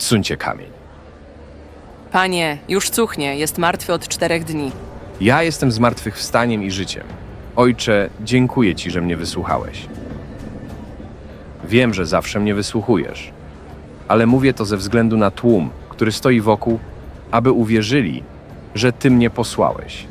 Odsuńcie kamień. Panie, już cuchnie, jest martwy od czterech dni. Ja jestem zmartwychwstaniem i życiem. Ojcze, dziękuję Ci, że mnie wysłuchałeś. Wiem, że zawsze mnie wysłuchujesz, ale mówię to ze względu na tłum, który stoi wokół, aby uwierzyli, że Ty mnie posłałeś.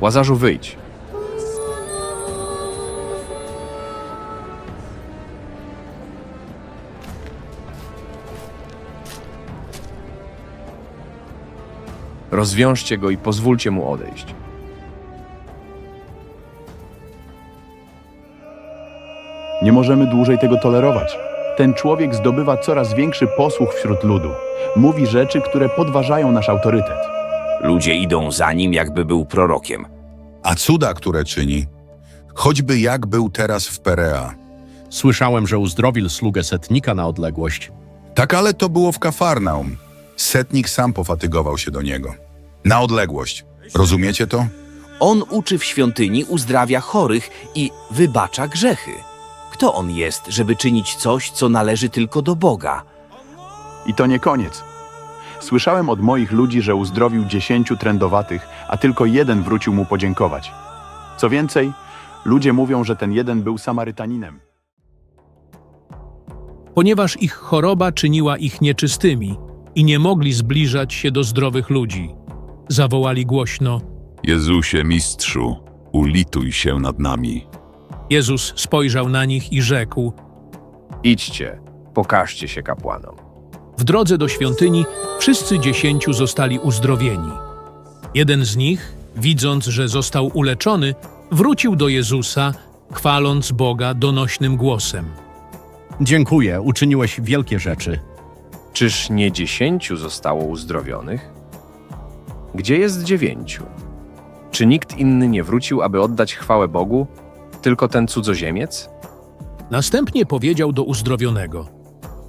Łazarzu, wyjdź. Rozwiążcie go i pozwólcie mu odejść. Nie możemy dłużej tego tolerować. Ten człowiek zdobywa coraz większy posłuch wśród ludu. Mówi rzeczy, które podważają nasz autorytet. Ludzie idą za nim, jakby był prorokiem. A cuda, które czyni, choćby jak był teraz w Perea. Słyszałem, że uzdrowił sługę setnika na odległość. Tak, ale to było w Kafarnaum. Setnik sam pofatygował się do niego. Na odległość. Rozumiecie to? On uczy w świątyni, uzdrawia chorych i wybacza grzechy. Kto on jest, żeby czynić coś, co należy tylko do Boga? I to nie koniec. Słyszałem od moich ludzi, że uzdrowił dziesięciu trędowatych, a tylko jeden wrócił mu podziękować. Co więcej, ludzie mówią, że ten jeden był Samarytaninem. ponieważ ich choroba czyniła ich nieczystymi i nie mogli zbliżać się do zdrowych ludzi. Zawołali głośno. Jezusie, mistrzu, ulituj się nad nami. Jezus spojrzał na nich i rzekł: Idźcie, pokażcie się kapłanom. W drodze do świątyni wszyscy dziesięciu zostali uzdrowieni. Jeden z nich, widząc, że został uleczony, wrócił do Jezusa, chwaląc Boga donośnym głosem. Dziękuję, uczyniłeś wielkie rzeczy. Czyż nie dziesięciu zostało uzdrowionych? Gdzie jest dziewięciu? Czy nikt inny nie wrócił, aby oddać chwałę Bogu? Tylko ten cudzoziemiec? Następnie powiedział do uzdrowionego: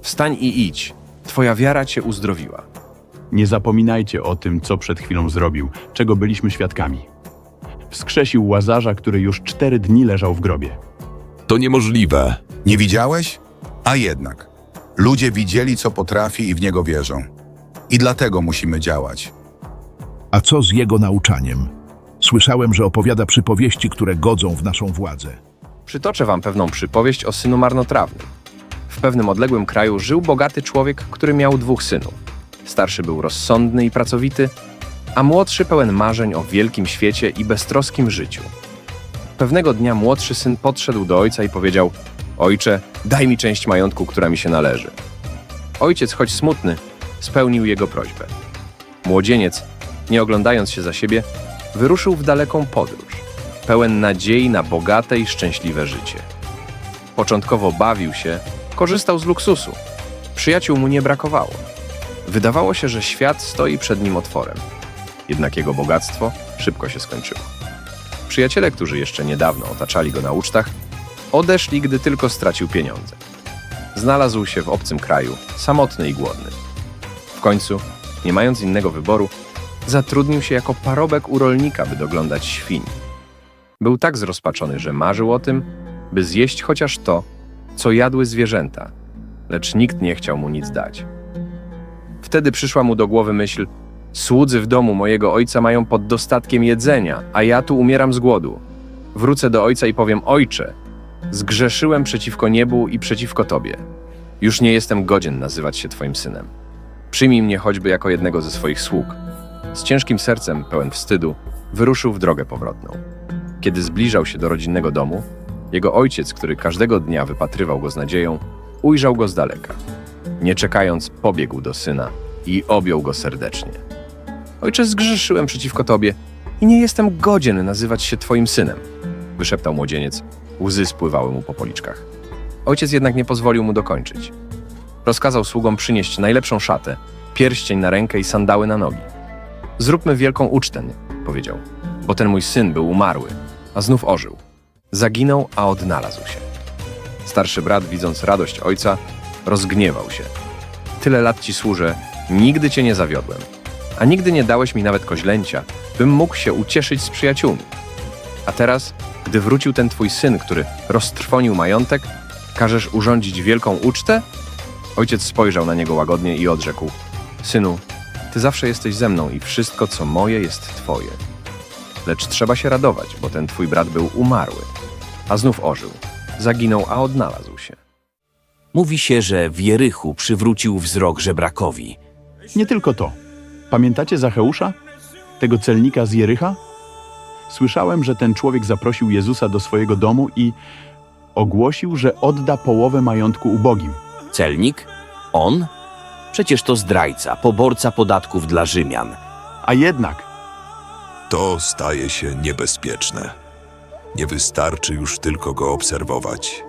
Wstań i idź, twoja wiara cię uzdrowiła. Nie zapominajcie o tym, co przed chwilą zrobił, czego byliśmy świadkami. Wskrzesił łazarza, który już cztery dni leżał w grobie. To niemożliwe. Nie widziałeś? A jednak. Ludzie widzieli, co potrafi i w niego wierzą. I dlatego musimy działać. A co z jego nauczaniem? Słyszałem, że opowiada przypowieści, które godzą w naszą władzę. Przytoczę wam pewną przypowieść o synu marnotrawnym. W pewnym odległym kraju żył bogaty człowiek, który miał dwóch synów. Starszy był rozsądny i pracowity, a młodszy pełen marzeń o wielkim świecie i beztroskim życiu. Pewnego dnia młodszy syn podszedł do ojca i powiedział: Ojcze, daj mi część majątku, która mi się należy. Ojciec, choć smutny, spełnił jego prośbę. Młodzieniec, nie oglądając się za siebie, wyruszył w daleką podróż, pełen nadziei na bogate i szczęśliwe życie. Początkowo bawił się, korzystał z luksusu. Przyjaciół mu nie brakowało. Wydawało się, że świat stoi przed nim otworem. Jednak jego bogactwo szybko się skończyło. Przyjaciele, którzy jeszcze niedawno otaczali go na ucztach, odeszli, gdy tylko stracił pieniądze. Znalazł się w obcym kraju, samotny i głodny. W końcu, nie mając innego wyboru, zatrudnił się jako parobek u rolnika, by doglądać świń. Był tak zrozpaczony, że marzył o tym, by zjeść chociaż to, co jadły zwierzęta, lecz nikt nie chciał mu nic dać. Wtedy przyszła mu do głowy myśl: Słudzy w domu mojego ojca mają pod dostatkiem jedzenia, a ja tu umieram z głodu. Wrócę do ojca i powiem: Ojcze, zgrzeszyłem przeciwko niebu i przeciwko tobie. Już nie jestem godzien nazywać się twoim synem. Przyjmij mnie choćby jako jednego ze swoich sług. Z ciężkim sercem, pełen wstydu, wyruszył w drogę powrotną. Kiedy zbliżał się do rodzinnego domu, jego ojciec, który każdego dnia wypatrywał go z nadzieją, ujrzał go z daleka. Nie czekając, pobiegł do syna i objął go serdecznie. Ojcze, zgrzeszyłem przeciwko tobie i nie jestem godzien nazywać się twoim synem, wyszeptał młodzieniec. Łzy spływały mu po policzkach. Ojciec jednak nie pozwolił mu dokończyć. Rozkazał sługom przynieść najlepszą szatę, pierścień na rękę i sandały na nogi. Zróbmy wielką ucztę, powiedział, bo ten mój syn był umarły, a znów ożył. Zaginął, a odnalazł się. Starszy brat, widząc radość ojca, rozgniewał się. Tyle lat ci służę, nigdy cię nie zawiodłem, a nigdy nie dałeś mi nawet koźlęcia, bym mógł się ucieszyć z przyjaciółmi. A teraz, gdy wrócił ten twój syn, który roztrwonił majątek, każesz urządzić wielką ucztę? Ojciec spojrzał na niego łagodnie i odrzekł: Synu, ty zawsze jesteś ze mną i wszystko, co moje, jest twoje. Lecz trzeba się radować, bo ten twój brat był umarły, a znów ożył. Zaginął, a odnalazł się. Mówi się, że w Jerychu przywrócił wzrok żebrakowi. Nie tylko to. Pamiętacie Zacheusza? Tego celnika z Jericha? Słyszałem, że ten człowiek zaprosił Jezusa do swojego domu i ogłosił, że odda połowę majątku ubogim. Celnik? On? Przecież to zdrajca, poborca podatków dla Rzymian. A jednak To staje się niebezpieczne. Nie wystarczy już tylko go obserwować.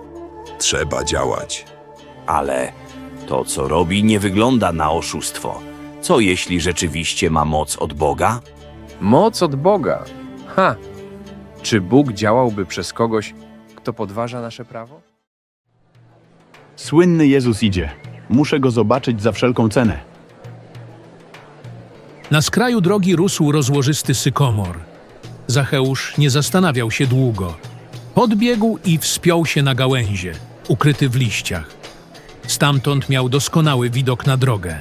Trzeba działać. Ale to, co robi, nie wygląda na oszustwo. Co jeśli rzeczywiście ma moc od Boga? Moc od Boga. Ha! Czy Bóg działałby przez kogoś, kto podważa nasze prawo? słynny Jezus idzie. Muszę go zobaczyć za wszelką cenę. Na skraju drogi rósł rozłożysty sykomor. Zacheusz nie zastanawiał się długo. Podbiegł i wspiął się na gałęzie, ukryty w liściach. Stamtąd miał doskonały widok na drogę.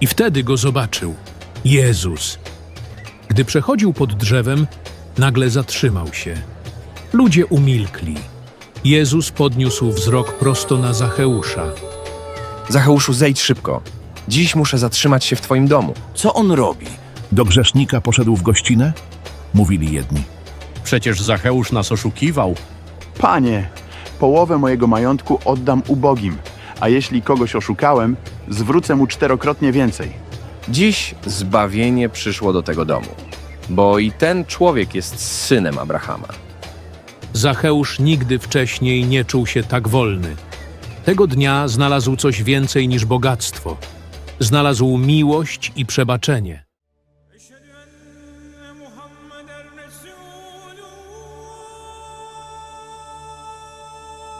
I wtedy go zobaczył. Jezus. Gdy przechodził pod drzewem, nagle zatrzymał się. Ludzie umilkli. Jezus podniósł wzrok prosto na Zacheusza. Zacheuszu, zejdź szybko. Dziś muszę zatrzymać się w twoim domu. Co on robi? Do grzesznika poszedł w gościnę? Mówili jedni. Przecież Zacheusz nas oszukiwał. Panie, połowę mojego majątku oddam ubogim, a jeśli kogoś oszukałem, zwrócę mu czterokrotnie więcej. Dziś zbawienie przyszło do tego domu, bo i ten człowiek jest synem Abrahama. Zacheusz nigdy wcześniej nie czuł się tak wolny. Tego dnia znalazł coś więcej niż bogactwo. Znalazł miłość i przebaczenie.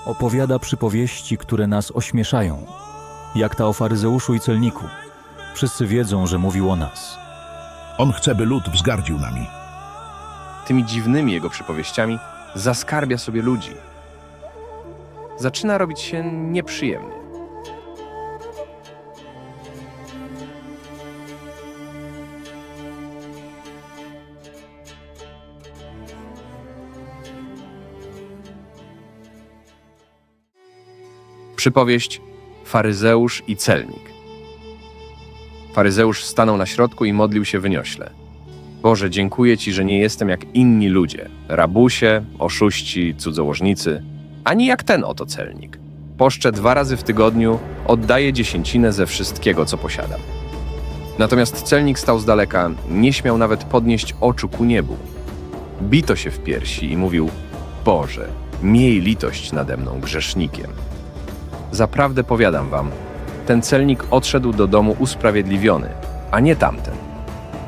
Opowiada przypowieści, które nas ośmieszają, jak ta o faryzeuszu i celniku. Wszyscy wiedzą, że mówił o nas. On chce, by lud wzgardził nami. Tymi dziwnymi jego przypowieściami zaskarbia sobie ludzi. Zaczyna robić się nieprzyjemnie. Przypowieść Faryzeusz i celnik. Faryzeusz stanął na środku i modlił się wyniośle. Boże, dziękuję Ci, że nie jestem jak inni ludzie, rabusie, oszuści, cudzołożnicy, ani jak ten oto celnik. Poszczę dwa razy w tygodniu, oddaję dziesięcinę ze wszystkiego, co posiadam. Natomiast celnik stał z daleka, nie śmiał nawet podnieść oczu ku niebu. Bito się w piersi i mówił: Boże, miej litość nade mną, grzesznikiem. Zaprawdę powiadam wam, ten celnik odszedł do domu usprawiedliwiony, a nie tamten.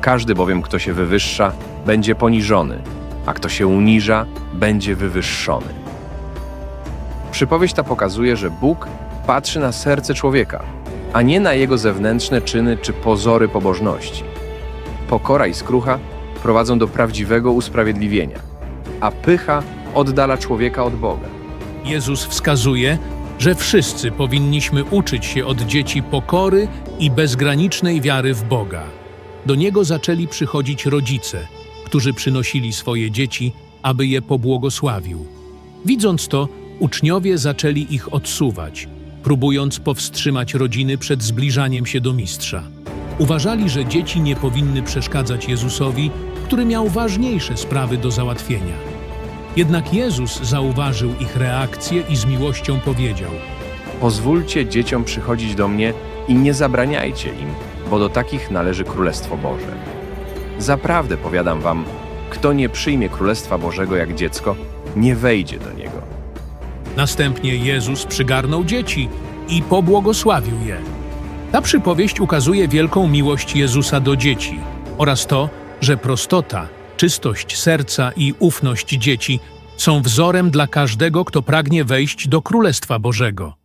Każdy bowiem, kto się wywyższa, będzie poniżony, a kto się uniża, będzie wywyższony. Przypowieść ta pokazuje, że Bóg patrzy na serce człowieka, a nie na jego zewnętrzne czyny czy pozory pobożności. Pokora i skrucha prowadzą do prawdziwego usprawiedliwienia, a pycha oddala człowieka od Boga. Jezus wskazuje, że wszyscy powinniśmy uczyć się od dzieci pokory i bezgranicznej wiary w Boga. Do Niego zaczęli przychodzić rodzice, którzy przynosili swoje dzieci, aby je pobłogosławił. Widząc to, uczniowie zaczęli ich odsuwać, próbując powstrzymać rodziny przed zbliżaniem się do mistrza. Uważali, że dzieci nie powinny przeszkadzać Jezusowi, który miał ważniejsze sprawy do załatwienia. Jednak Jezus zauważył ich reakcję i z miłością powiedział: Pozwólcie dzieciom przychodzić do mnie i nie zabraniajcie im, bo do takich należy Królestwo Boże. Zaprawdę powiadam wam, kto nie przyjmie Królestwa Bożego jak dziecko, nie wejdzie do niego. Następnie Jezus przygarnął dzieci i pobłogosławił je. Ta przypowieść ukazuje wielką miłość Jezusa do dzieci oraz to, że prostota, czystość serca i ufność dzieci są wzorem dla każdego, kto pragnie wejść do Królestwa Bożego.